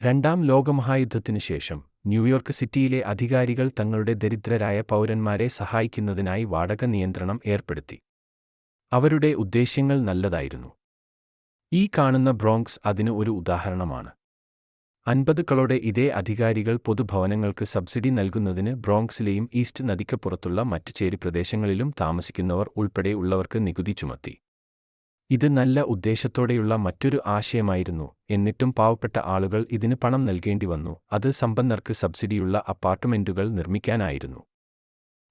രണ്ടാം ലോകമഹായുദ്ധത്തിനു ശേഷം ന്യൂയോർക്ക് സിറ്റിയിലെ അധികാരികൾ തങ്ങളുടെ ദരിദ്രരായ പൗരന്മാരെ സഹായിക്കുന്നതിനായി വാടക നിയന്ത്രണം ഏർപ്പെടുത്തി. അവരുടെ ഉദ്ദേശ്യങ്ങൾ നല്ലതായിരുന്നു. ഈ കാണുന്ന ബ്രോങ്ക്സ് അതിന് ഒരു ഉദാഹരണമാണ്. അൻപതുക്കളോടെ ഇതേ അധികാരികൾ പൊതുഭവനങ്ങൾക്ക് സബ്സിഡി നൽകുന്നതിന് ബ്രോങ്ക്സിലെയും ഈസ്റ്റ് നദിക്കപ്പുറത്തുള്ള മറ്റ് ചേരി പ്രദേശങ്ങളിലും താമസിക്കുന്നവർ ഉൾപ്പെടെയുള്ളവർക്ക് നികുതി ചുമത്തി. ഇത് നല്ല ഉദ്ദേശത്തോടെയുള്ള മറ്റൊരു ആശയമായിരുന്നു. എന്നിട്ടും പാവപ്പെട്ട ആളുകൾ ഇതിന് പണം നൽകേണ്ടി വന്നു. അത് സമ്പന്നർക്ക് സബ്സിഡിയുള്ള അപ്പാർട്ട്മെന്റുകൾ നിർമ്മിക്കാനായിരുന്നു.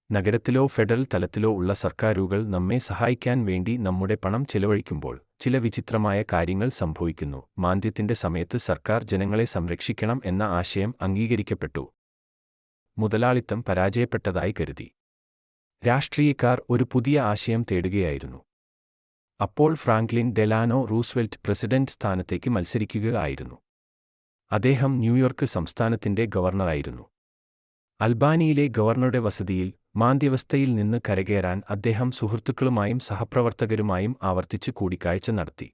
നഗരത്തിലോ ഫെഡറൽ തലത്തിലോ ഉള്ള സർക്കാരുകൾ നമ്മെ സഹായിക്കാൻ വേണ്ടി നമ്മുടെ പണം ചെലവഴിക്കുമ്പോൾ ചില വിചിത്രമായ കാര്യങ്ങൾ സംഭവിക്കുന്നു. മാന്ദ്യത്തിന്റെ സമയത്ത് സർക്കാർ ജനങ്ങളെ സംരക്ഷിക്കണം എന്ന ആശയം അംഗീകരിക്കപ്പെട്ടു. മുതലാളിത്തം പരാജയപ്പെട്ടതായി കരുതി. രാഷ്ട്രീയക്കാർ ഒരു പുതിയ ആശയം തേടുകയായിരുന്നു. അപ്പോൾ ഫ്രാങ്ക്ലിൻ ഡെലാനോ റൂസ്വെൽറ്റ് പ്രസിഡന്റ് സ്ഥാനത്തേക്ക് മത്സരിക്കുകയായിരുന്നു. അദ്ദേഹം ന്യൂയോർക്ക് സംസ്ഥാനത്തിന്റെ ഗവർണറായിരുന്നു. അൽബാനിയിലെ ഗവർണറുടെ വസതിയിൽ മാന്ദ്യവസ്ഥയിൽ നിന്ന് കരകയറാൻ അദ്ദേഹം സുഹൃത്തുക്കളുമായും സഹപ്രവർത്തകരുമായും ആവർത്തിച്ച് കൂടിക്കാഴ്ച നടത്തി.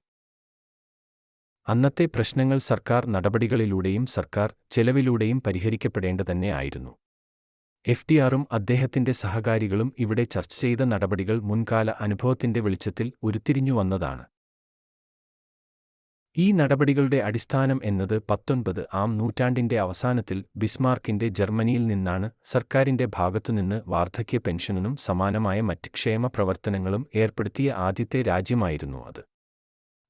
അന്നത്തെ പ്രശ്നങ്ങൾ സർക്കാർ നടപടികളിലൂടെയും സർക്കാർ ചെലവിലൂടെയും പരിഹരിക്കപ്പെടേണ്ടതന്നെ ആയിരുന്നു. എഫ് ടി ആറും അദ്ദേഹത്തിന്റെ സഹകാരികളും ഇവിടെ ചർച്ച ചെയ്ത നടപടികൾ മുൻകാല അനുഭവത്തിന്റെ വെളിച്ചത്തിൽ ഉരുത്തിരിഞ്ഞു വന്നതാണ്. ഈ നടപടികളുടെ അടിസ്ഥാനം എന്നത് പത്തൊൻപത് ആം നൂറ്റാണ്ടിന്റെ അവസാനത്തിൽ ബിസ്മാർക്കിന്റെ ജർമ്മനിയിൽ നിന്നാണ് സർക്കാരിന്റെ ഭാഗത്തുനിന്ന് വാർദ്ധക്യ പെൻഷനും സമാനമായ മറ്റ് ക്ഷേമ പ്രവർത്തനങ്ങളും ഏർപ്പെടുത്തിയ ആദ്യത്തെ രാജ്യമായിരുന്നു അത്.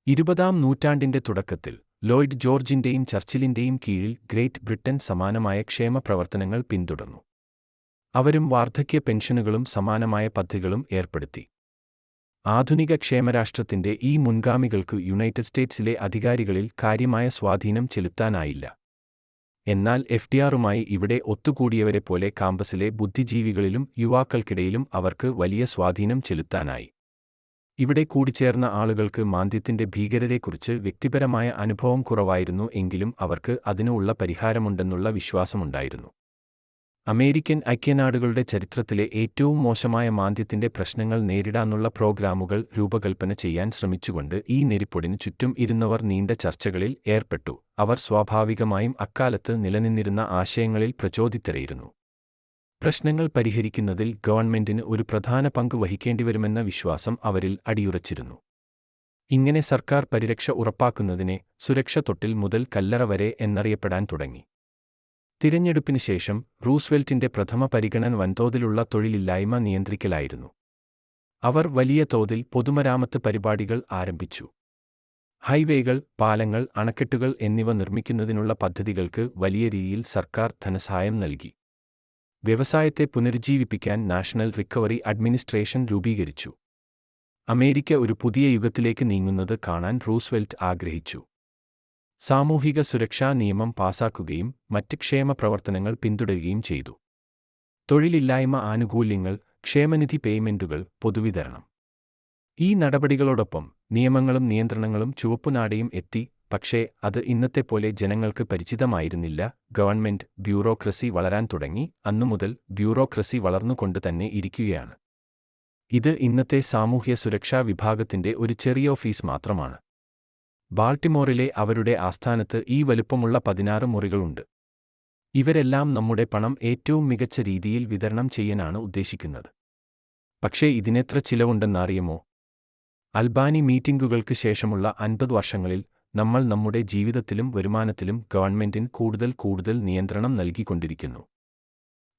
ഇരുപതാം നൂറ്റാണ്ടിന്റെ തുടക്കത്തിൽ ലോയ്ഡ് ജോർജിന്റെയും ചർച്ചിലിന്റെയും കീഴിൽ ഗ്രേറ്റ് ബ്രിട്ടൻ സമാനമായ ക്ഷേമ പ്രവർത്തനങ്ങൾ പിന്തുടർന്നു. അവരും വാർദ്ധക്യ പെൻഷനുകളും സമാനമായ പദ്ധതികളും ഏർപ്പെടുത്തി. ആധുനിക ക്ഷേമരാഷ്ട്രത്തിന്റെ ഈ മുൻഗാമികൾക്ക് യുണൈറ്റഡ് സ്റ്റേറ്റ്സിലെ അധികാരികളിൽ കാര്യമായ സ്വാധീനം ചെലുത്താനായില്ല. എന്നാൽ എഫ് ഡി ആറുമായി ഇവിടെ ഒത്തുകൂടിയവരെ പോലെ കാമ്പസിലെ ബുദ്ധിജീവികളിലും യുവാക്കൾക്കിടയിലും അവർക്ക് വലിയ സ്വാധീനം ചെലുത്താനായി. ഇവിടെ കൂടിച്ചേർന്ന ആളുകൾക്ക് മാന്ദ്യത്തിന്റെ ഭീകരതയെക്കുറിച്ച് വ്യക്തിപരമായ അനുഭവം കുറവായിരുന്നു എങ്കിലും അവർക്ക് അതിനുള്ള പരിഹാരമുണ്ടെന്നുള്ള വിശ്വാസമുണ്ടായിരുന്നു. അമേരിക്കൻ ഐക്യനാടുകളുടെ ചരിത്രത്തിലെ ഏറ്റവും മോശമായ മാന്ദ്യത്തിന്റെ പ്രശ്നങ്ങൾ നേരിടാനുള്ള പ്രോഗ്രാമുകൾ രൂപകൽപ്പന ചെയ്യാൻ ശ്രമിച്ചുകൊണ്ട് ഈ നെരിപ്പൊടിന് ചുറ്റും ഇരുന്നവർ നീണ്ട ചർച്ചകളിൽ ഏർപ്പെട്ടു. അവർ സ്വാഭാവികമായും അക്കാലത്ത് നിലനിന്നിരുന്ന ആശയങ്ങളിൽ പ്രചോദിതരായിരുന്നു. പ്രശ്നങ്ങൾ പരിഹരിക്കുന്നതിൽ ഗവൺമെന്റിന് ഒരു പ്രധാന പങ്ക് വഹിക്കേണ്ടിവരുമെന്ന വിശ്വാസം അവരിൽ അടിയുറച്ചിരുന്നു. ഇങ്ങനെ സർക്കാർ പരിരക്ഷ ഉറപ്പാക്കുന്നതിനെ സുരക്ഷ തൊട്ടിൽ മുതൽ കല്ലറ വരെ എന്നറിയപ്പെടാൻ തുടങ്ങി. തിരഞ്ഞെടുപ്പിന് ശേഷം റൂസ്വെൽറ്റിന്റെ പ്രഥമ പരിഗണന വൻതോതിലുള്ള തൊഴിലില്ലായ്മ നിയന്ത്രിക്കലായിരുന്നു. അവർ വലിയ തോതിൽ പൊതുമരാമത്ത് പരിപാടികൾ ആരംഭിച്ചു. ഹൈവേകൾ പാലങ്ങൾ അണക്കെട്ടുകൾ എന്നിവ നിർമ്മിക്കുന്നതിനുള്ള പദ്ധതികൾക്ക് വലിയ രീതിയിൽ സർക്കാർ ധനസഹായം നൽകി. വ്യവസായത്തെ പുനരുജ്ജീവിപ്പിക്കാൻ നാഷണൽ റിക്കവറി അഡ്മിനിസ്ട്രേഷൻ രൂപീകരിച്ചു. അമേരിക്ക ഒരു പുതിയ യുഗത്തിലേക്ക് നീങ്ങുന്നത് കാണാൻ റൂസ്വെൽറ്റ് ആഗ്രഹിച്ചു. സാമൂഹിക സുരക്ഷാ നിയമം പാസാക്കുകയും മറ്റ് ക്ഷേമ പ്രവർത്തനങ്ങൾ പിന്തുടരുകയും ചെയ്തു. തൊഴിലില്ലായ്മ ആനുകൂല്യങ്ങൾ ക്ഷേമനിധി പേയ്മെന്റുകൾ പൊതുവിതരണം. ഈ നടപടികളോടൊപ്പം നിയമങ്ങളും നിയന്ത്രണങ്ങളും ചുവപ്പുനാടയും എത്തി പക്ഷേ അത് ഇന്നത്തെ പോലെ ജനങ്ങൾക്ക് പരിചിതമായിരുന്നില്ല. ഗവൺമെന്റ് ബ്യൂറോക്രസി വളരാൻ തുടങ്ങി അന്നുമുതൽ ബ്യൂറോക്രസി വളർന്നുകൊണ്ട് തന്നെ ഇരിക്കുകയാണ്. ഇത് ഇന്നത്തെ സാമൂഹ്യ സുരക്ഷാ വിഭാഗത്തിന്റെ ഒരു ചെറിയ ഓഫീസ് മാത്രമാണ്. ബാൾട്ടിമോറിലെ അവരുടെ ആസ്ഥാനത്ത് ഈ വലുപ്പമുള്ള പതിനാറ് മുറികളുണ്ട്. ഇവരെല്ലാം നമ്മുടെ പണം ഏറ്റവും മികച്ച രീതിയിൽ വിതരണം ചെയ്യാനാണ് ഉദ്ദേശിക്കുന്നത്. പക്ഷേ ഇതിനെത്ര ചിലവുണ്ടെന്നറിയുമോ? അൽബാനി മീറ്റിംഗുകൾക്ക് ശേഷമുള്ള അൻപത് വർഷങ്ങളിൽ നമ്മൾ നമ്മുടെ ജീവിതത്തിലും വരുമാനത്തിലും ഗവൺമെന്റിന് കൂടുതൽ കൂടുതൽ നിയന്ത്രണം നൽകിക്കൊണ്ടിരിക്കുന്നു.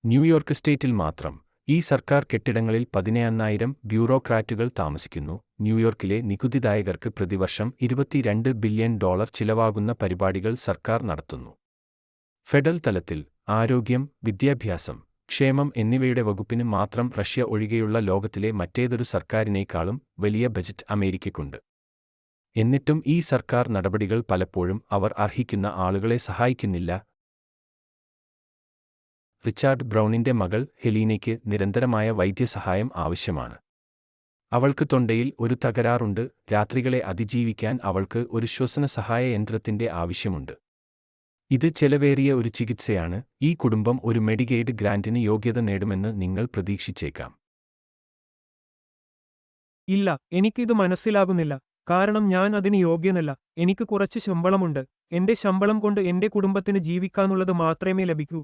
ന്യൂയോർക്ക് സ്റ്റേറ്റിൽ മാത്രം ഈ സർക്കാർ കെട്ടിടങ്ങളിൽ പതിനെണ്ണായിരം ബ്യൂറോക്രാറ്റുകൾ താമസിക്കുന്നു. ന്യൂയോർക്കിലെ നികുതിദായകർക്ക് പ്രതിവർഷം ഇരുപത്തിരണ്ട് ബില്യൺ ഡോളർ ചിലവാകുന്ന പരിപാടികൾ സർക്കാർ നടത്തുന്നു. ഫെഡറൽ തലത്തിൽ ആരോഗ്യം വിദ്യാഭ്യാസം ക്ഷേമം എന്നിവയുടെ വകുപ്പിന് മാത്രം റഷ്യ ഒഴികെയുള്ള ലോകത്തിലെ മറ്റേതൊരു സർക്കാരിനേക്കാളും വലിയ ബജറ്റ് അമേരിക്കയ്ക്കുണ്ട്. എന്നിട്ടും ഈ സർക്കാർ നടപടികൾ പലപ്പോഴും അവർ അർഹിക്കുന്ന ആളുകളെ സഹായിക്കുന്നില്ല റിച്ചാർഡ് ബ്രൗണിന്റെ മകൾ ഹെലീനയ്ക്ക് നിരന്തരമായ വൈദ്യസഹായം ആവശ്യമാണ്. അവൾക്ക് തൊണ്ടയിൽ ഒരു തകരാറുണ്ട് രാത്രികളെ അതിജീവിക്കാൻ അവൾക്ക് ഒരു ശ്വസന സഹായ യന്ത്രത്തിന്റെ ആവശ്യമുണ്ട്. ഇത് ചെലവേറിയ ഒരു ചികിത്സയാണ് ഈ കുടുംബം ഒരു മെഡിഗെയ്ഡ് ഗ്രാന്റിന് യോഗ്യത നേടുമെന്ന് നിങ്ങൾ പ്രതീക്ഷിച്ചേക്കാം. ഇല്ല എനിക്കിത് മനസ്സിലാകുന്നില്ല കാരണം ഞാൻ അതിന് യോഗ്യനല്ല എനിക്ക് കുറച്ച് ശമ്പളമുണ്ട് എന്റെ ശമ്പളം കൊണ്ട് എന്റെ കുടുംബത്തിന് ജീവിക്കാനുള്ളത് മാത്രമേ ലഭിക്കൂ.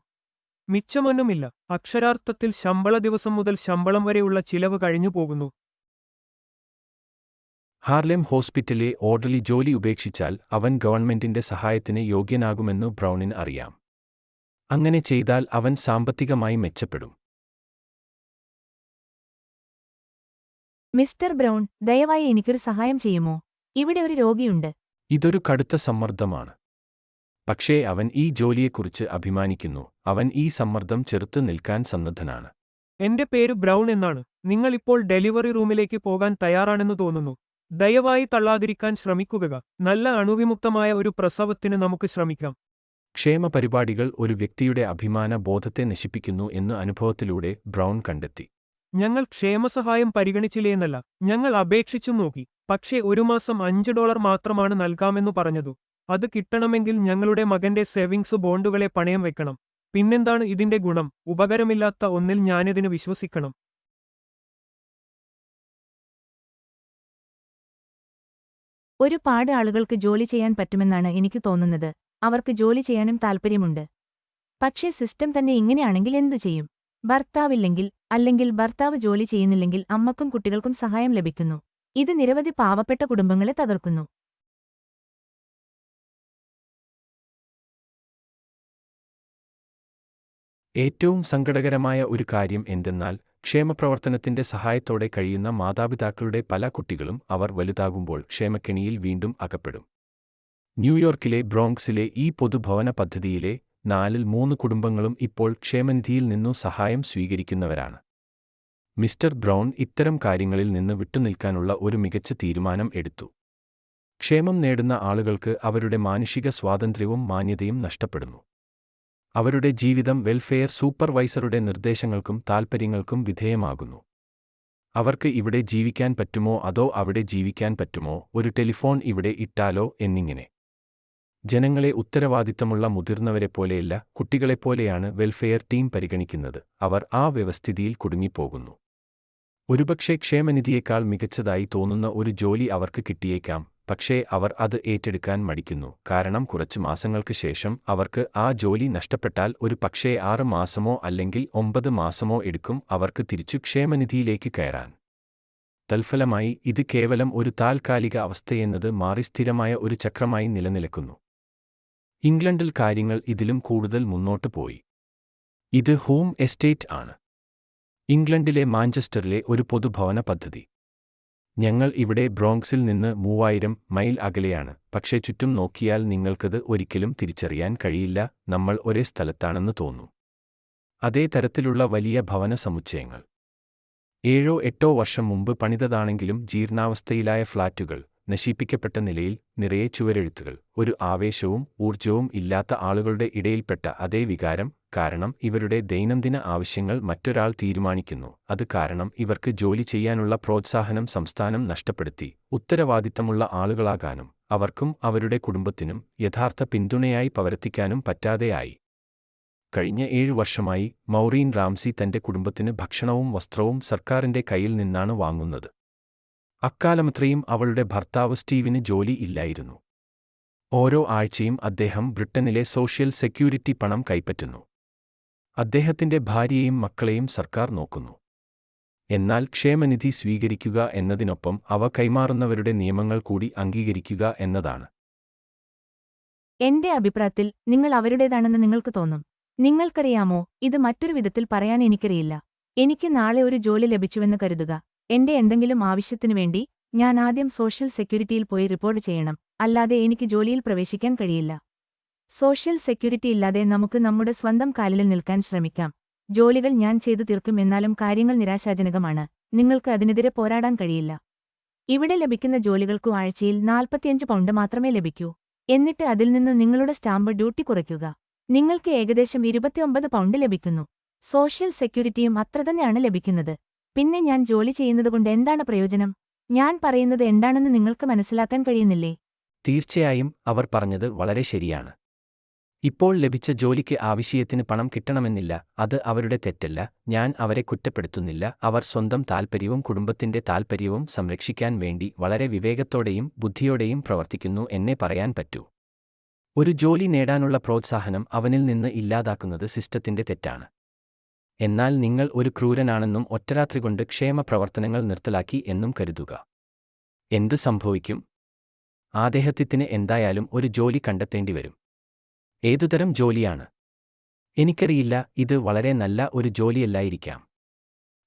മിച്ചമൊന്നുമില്ല. അക്ഷരാർത്ഥത്തിൽ ശമ്പള ദിവസം മുതൽ ശമ്പളം വരെയുള്ള ചിലവ് കഴിഞ്ഞു പോകുന്നു. ഹാർലെം ഹോസ്പിറ്റലിലെ ഓർഡർലി ജോലി ഉപേക്ഷിച്ചാൽ അവൻ ഗവൺമെന്റിന്റെ സഹായത്തിന് യോഗ്യനാകുമെന്നു ബ്രൗണിന് അറിയാം. അങ്ങനെ ചെയ്താൽ അവൻ സാമ്പത്തികമായി മെച്ചപ്പെടും. മിസ്റ്റർ ബ്രൗൺ ദയവായി എനിക്കൊരു സഹായം ചെയ്യുമോ? ഇവിടെ ഒരു രോഗിയുണ്ട്. ഇതൊരു കടുത്ത സമ്മർദ്ദമാണ്. പക്ഷേ അവൻ ഈ ജോലിയെക്കുറിച്ച് അഭിമാനിക്കുന്നു. അവൻ ഈ സമ്മർദ്ദം ചെറുത്തു നിൽക്കാൻ സന്നദ്ധനാണ്. എന്റെ പേര് ബ്രൗൺ എന്നാണ്. നിങ്ങൾ ഇപ്പോൾ ഡെലിവറി റൂമിലേക്ക് പോകാൻ തയ്യാറാണെന്ന് തോന്നുന്നു. ദയവായി തള്ളാതിരിക്കാൻ ശ്രമിക്കുക. നല്ല അണുവിമുക്തമായ ഒരു പ്രസവത്തിന് നമുക്ക് ശ്രമിക്കാം. ക്ഷേമ പരിപാടികൾ ഒരു വ്യക്തിയുടെ അഭിമാന ബോധത്തെ നശിപ്പിക്കുന്നു എന്ന് അനുഭവത്തിലൂടെ ബ്രൗൺ കണ്ടെത്തി. ഞങ്ങൾ ക്ഷേമസഹായം പരിഗണിച്ചില്ലേന്നല്ല. ഞങ്ങൾ അപേക്ഷിച്ചും നോക്കി. പക്ഷേ ഒരു മാസം അഞ്ച് ഡോളർ മാത്രമാണ് നൽകാമെന്നു പറഞ്ഞതു. അത് കിട്ടണമെങ്കിൽ ഞങ്ങളുടെ മകന്റെ സേവിങ്സ് ബോണ്ടുകളെ പണയം വെക്കണം. പിന്നെന്താണ് ഇതിന്റെ ഗുണം? ഉപകരമില്ലാത്ത ഒന്നിൽ ഞാനിതിന് വിശ്വസിക്കണം. ഒരുപാട് ആളുകൾക്ക് ജോലി ചെയ്യാൻ പറ്റുമെന്നാണ് എനിക്ക് തോന്നുന്നത്. അവർക്ക് ജോലി ചെയ്യാനും താൽപ്പര്യമുണ്ട്. പക്ഷേ സിസ്റ്റം തന്നെ ഇങ്ങനെയാണെങ്കിൽ എന്തു ചെയ്യും? ഭർത്താവില്ലെങ്കിൽ അല്ലെങ്കിൽ ഭർത്താവ് ജോലി ചെയ്യുന്നില്ലെങ്കിൽ അമ്മക്കും കുട്ടികൾക്കും സഹായം ലഭിക്കുന്നു. ഇത് നിരവധി പാവപ്പെട്ട കുടുംബങ്ങളെ തകർക്കുന്നു. ഏറ്റവും സങ്കടകരമായ ഒരു കാര്യം എന്തെന്നാൽ ക്ഷേമപ്രവർത്തനത്തിന്റെ സഹായത്തോടെ കഴിയുന്ന മാതാപിതാക്കളുടെ പല കുട്ടികളും അവർ വലുതാകുമ്പോൾ ക്ഷേമക്കെണിയിൽ വീണ്ടും അകപ്പെടും. ന്യൂയോർക്കിലെ ബ്രോങ്ക്സിലെ ഈ പൊതുഭവന പദ്ധതിയിലെ നാലിൽ മൂന്ന് കുടുംബങ്ങളും ഇപ്പോൾ ക്ഷേമനിധിയിൽ നിന്നു സഹായം സ്വീകരിക്കുന്നവരാണ്. മിസ്റ്റർ ബ്രൗൺ ഇത്തരം കാര്യങ്ങളിൽ നിന്ന് വിട്ടുനിൽക്കാനുള്ള ഒരു മികച്ച തീരുമാനം എടുത്തു. ക്ഷേമം നേടുന്ന ആളുകൾക്ക് അവരുടെ മാനുഷിക സ്വാതന്ത്ര്യവും മാന്യതയും നഷ്ടപ്പെടുന്നു. അവരുടെ ജീവിതം വെൽഫെയർ സൂപ്പർവൈസറുടെ നിർദ്ദേശങ്ങൾക്കും താൽപ്പര്യങ്ങൾക്കും വിധേയമാകുന്നു. അവർക്ക് ഇവിടെ ജീവിക്കാൻ പറ്റുമോ? അതോ അവിടെ ജീവിക്കാൻ പറ്റുമോ? ഒരു ടെലിഫോൺ ഇവിടെ ഇട്ടാലോ? എന്നിങ്ങനെ. ജനങ്ങളെ ഉത്തരവാദിത്തമുള്ള മുതിർന്നവരെ മുതിർന്നവരെപ്പോലെയല്ല കുട്ടികളെപ്പോലെയാണ് വെൽഫെയർ ടീം പരിഗണിക്കുന്നത്. അവർ ആ വ്യവസ്ഥിതിയിൽ കുടുങ്ങിപ്പോകുന്നു. ഒരുപക്ഷെ ക്ഷേമനിധിയേക്കാൾ മികച്ചതായി തോന്നുന്ന ഒരു ജോലി അവർക്ക് കിട്ടിയേക്കാം. പക്ഷേ അവർ അത് ഏറ്റെടുക്കാൻ മടിക്കുന്നു. കാരണം കുറച്ച് മാസങ്ങൾക്ക് ശേഷം അവർക്ക് ആ ജോലി നഷ്ടപ്പെട്ടാൽ ഒരു പക്ഷേ ആറ് മാസമോ അല്ലെങ്കിൽ ഒമ്പത് മാസമോ എടുക്കും അവർക്ക് തിരിച്ചു ക്ഷേമനിധിയിലേക്ക് കയറാൻ. തൽഫലമായി ഇത് കേവലം ഒരു താൽക്കാലിക അവസ്ഥയെന്നത് മാറി സ്ഥിരമായ ഒരു ചക്രമായി നിലനിൽക്കുന്നു. ഇംഗ്ലണ്ടിൽ കാര്യങ്ങൾ ഇതിലും കൂടുതൽ മുന്നോട്ട് പോയി. ഇത് ഹോം എസ്റ്റേറ്റ് ആണ്. ഇംഗ്ലണ്ടിലെ മാഞ്ചസ്റ്ററിലെ ഒരു പൊതുഭവന പദ്ധതി. ഞങ്ങൾ ഇവിടെ ബ്രോങ്ക്സിൽ നിന്ന് മൂവായിരം മൈൽ അകലെയാണ്. പക്ഷേ ചുറ്റും നോക്കിയാൽ നിങ്ങൾക്കത് ഒരിക്കലും തിരിച്ചറിയാൻ കഴിയില്ല. നമ്മൾ ഒരേ സ്ഥലത്താണെന്ന് തോന്നും അതേ തരത്തിലുള്ള വലിയ ഭവന സമുച്ചയങ്ങൾ. ഏഴോ എട്ടോ വർഷം മുമ്പ് പണിതതാണെങ്കിലും ജീർണാവസ്ഥയിലായ ഫ്ളാറ്റുകൾ നശിപ്പിക്കപ്പെട്ട നിലയിൽ നിറയെ ചുവരെഴുത്തുകൾ ഒരു ആവേശവും ഊർജവും ഇല്ലാത്ത ആളുകളുടെ ഇടയിൽപ്പെട്ട അതേ വികാരം കാരണം ഇവരുടെ ദൈനംദിന ആവശ്യങ്ങൾ മറ്റൊരാൾ തീരുമാനിക്കുന്നു. അത് കാരണം ഇവർക്ക് ജോലി ചെയ്യാനുള്ള പ്രോത്സാഹനം സംസ്ഥാനം നഷ്ടപ്പെടുത്തി. ഉത്തരവാദിത്തമുള്ള ആളുകളാകാനും അവർക്കും അവരുടെ കുടുംബത്തിനും യഥാർത്ഥ പിന്തുണയായി പവരത്തിക്കാനും പറ്റാതെയായി. കഴിഞ്ഞ ഏഴു വർഷമായി മൗറീൻ റാംസി തന്റെ കുടുംബത്തിന് ഭക്ഷണവും വസ്ത്രവും സർക്കാരിന്റെ കയ്യിൽ നിന്നാണ് വാങ്ങുന്നത്. അക്കാലമത്രയും അവളുടെ ഭർത്താവ് സ്റ്റീവിന് ജോലി ഇല്ലായിരുന്നു. ഓരോ ആഴ്ചയും അദ്ദേഹം ബ്രിട്ടനിലെ സോഷ്യൽ സെക്യൂരിറ്റി പണം കൈപ്പറ്റുന്നു. അദ്ദേഹത്തിന്റെ ഭാര്യയെയും മക്കളെയും സർക്കാർ നോക്കുന്നു. എന്നാൽ ക്ഷേമനിധി സ്വീകരിക്കുക എന്നതിനൊപ്പം അവ കൈമാറുന്നവരുടെ നിയമങ്ങൾ കൂടി അംഗീകരിക്കുക എന്നതാണ്. എന്റെ അഭിപ്രായത്തിൽ നിങ്ങൾ അവരുടേതാണെന്ന് നിങ്ങൾക്ക് തോന്നും. നിങ്ങൾക്കറിയാമോ ഇത് മറ്റൊരു വിധത്തിൽ പറയാൻ എനിക്കറിയില്ല. എനിക്ക് നാളെ ഒരു ജോലി ലഭിച്ചുവെന്ന് കരുതുക. എന്റെ എന്തെങ്കിലും ആവശ്യത്തിനു വേണ്ടി ഞാൻ ആദ്യം സോഷ്യൽ സെക്യൂരിറ്റിയിൽ പോയി റിപ്പോർട്ട് ചെയ്യണം. അല്ലാതെ എനിക്ക് ജോലിയിൽ പ്രവേശിക്കാൻ കഴിയില്ല. സോഷ്യൽ സെക്യൂരിറ്റി ഇല്ലാതെ നമുക്ക് നമ്മുടെ സ്വന്തം കാലിൽ നിൽക്കാൻ ശ്രമിക്കാം. ജോലികൾ ഞാൻ ചെയ്തു തീർക്കും എന്നാലും കാര്യങ്ങൾ നിരാശാജനകമാണ്. നിങ്ങൾക്ക് അതിനെതിരെ പോരാടാൻ കഴിയില്ല. ഇവിടെ ലഭിക്കുന്ന ജോലികൾക്കു ആഴ്ചയിൽ നാൽപ്പത്തിയഞ്ച് പൗണ്ട് മാത്രമേ ലഭിക്കൂ. എന്നിട്ട് അതിൽ നിന്ന് നിങ്ങളുടെ സ്റ്റാമ്പ് ഡ്യൂട്ടി കുറയ്ക്കുക. നിങ്ങൾക്ക് ഏകദേശം ഇരുപത്തിയൊമ്പത് പൗണ്ട് ലഭിക്കുന്നു. സോഷ്യൽ സെക്യൂരിറ്റിയും അത്ര തന്നെയാണ് ലഭിക്കുന്നത്. പിന്നെ ഞാൻ ജോലി ചെയ്യുന്നതുകൊണ്ട് എന്താണ് പ്രയോജനം? ഞാൻ പറയുന്നത് എന്താണെന്ന് നിങ്ങൾക്ക് മനസ്സിലാക്കാൻ കഴിയുന്നില്ലേ? തീർച്ചയായും അവർ പറഞ്ഞത് വളരെ ശരിയാണ്. ഇപ്പോൾ ലഭിച്ച ജോലിക്ക് ആവശ്യത്തിന് പണം കിട്ടണമെന്നില്ല അത് അവരുടെ തെറ്റല്ല ഞാൻ അവരെ കുറ്റപ്പെടുത്തുന്നില്ല അവർ സ്വന്തം താൽപ്പര്യവും കുടുംബത്തിന്റെ താൽപ്പര്യവും സംരക്ഷിക്കാൻ വേണ്ടി വളരെ വിവേകത്തോടെയും ബുദ്ധിയോടെയും പ്രവർത്തിക്കുന്നു എന്നേ പറയാൻ പറ്റൂ. ഒരു ജോലി നേടാനുള്ള പ്രോത്സാഹനം അവനിൽ നിന്ന് ഇല്ലാതാക്കുന്നത് സിസ്റ്റത്തിന്റെ തെറ്റാണ്. എന്നാൽ നിങ്ങൾ ഒരു ക്രൂരനാണെന്നും ഒറ്റരാത്രി കൊണ്ട് ക്ഷേമ പ്രവർത്തനങ്ങൾ നിർത്തലാക്കി എന്നും കരുതുക. എന്ത് സംഭവിക്കും? ആദേഹത്തിന് എന്തായാലും ഒരു ജോലി കണ്ടെത്തേണ്ടി വരും. ഏതുതരം ജോലിയാണ്? എനിക്കറിയില്ല ഇത് വളരെ നല്ല ഒരു ജോലിയല്ലായിരിക്കാം.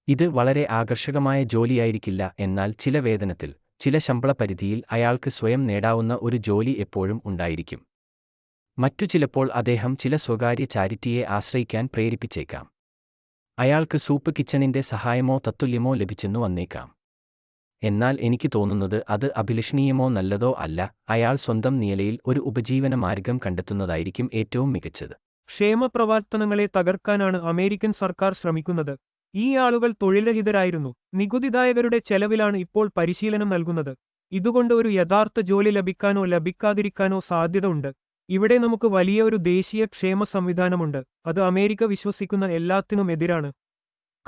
ഇത് വളരെ ആകർഷകമായ ജോലിയായിരിക്കില്ല എന്നാൽ ചില വേതനത്തിൽ ചില ശമ്പള പരിധിയിൽ അയാൾക്ക് സ്വയം നേടാവുന്ന ഒരു ജോലി എപ്പോഴും ഉണ്ടായിരിക്കും. മറ്റു ചിലപ്പോൾ അദ്ദേഹം ചില സ്വകാര്യ ചാരിറ്റിയെ ആശ്രയിക്കാൻ പ്രേരിപ്പിച്ചേക്കാം. അയാൾക്ക് സൂപ്പ് കിച്ചണിന്റെ സഹായമോ തത്തുല്യമോ ലഭിച്ചെന്നു വന്നേക്കാം. എന്നാൽ എനിക്ക് തോന്നുന്നത് അത് അഭിലഷണീയമോ നല്ലതോ അല്ല. അയാൾ സ്വന്തം നിലയിൽ ഒരു ഉപജീവന മാർഗം കണ്ടെത്തുന്നതായിരിക്കും ഏറ്റവും മികച്ചത്. ക്ഷേമപ്രവർത്തനങ്ങളെ തകർക്കാനാണ് അമേരിക്കൻ സർക്കാർ ശ്രമിക്കുന്നത്. ഈ ആളുകൾ തൊഴിൽരഹിതരായിരുന്നു നികുതിദായകരുടെ ചെലവിലാണ് ഇപ്പോൾ പരിശീലനം നൽകുന്നത്. ഇതുകൊണ്ട് ഒരു യഥാർത്ഥ ജോലി ലഭിക്കാനോ ലഭിക്കാതിരിക്കാനോ സാധ്യത ഉണ്ട് ഇവിടെ നമുക്ക് വലിയ ഒരു ദേശീയ ക്ഷേമ സംവിധാനമുണ്ട് അത് അമേരിക്ക വിശ്വസിക്കുന്ന എല്ലാത്തിനും എതിരാണ്.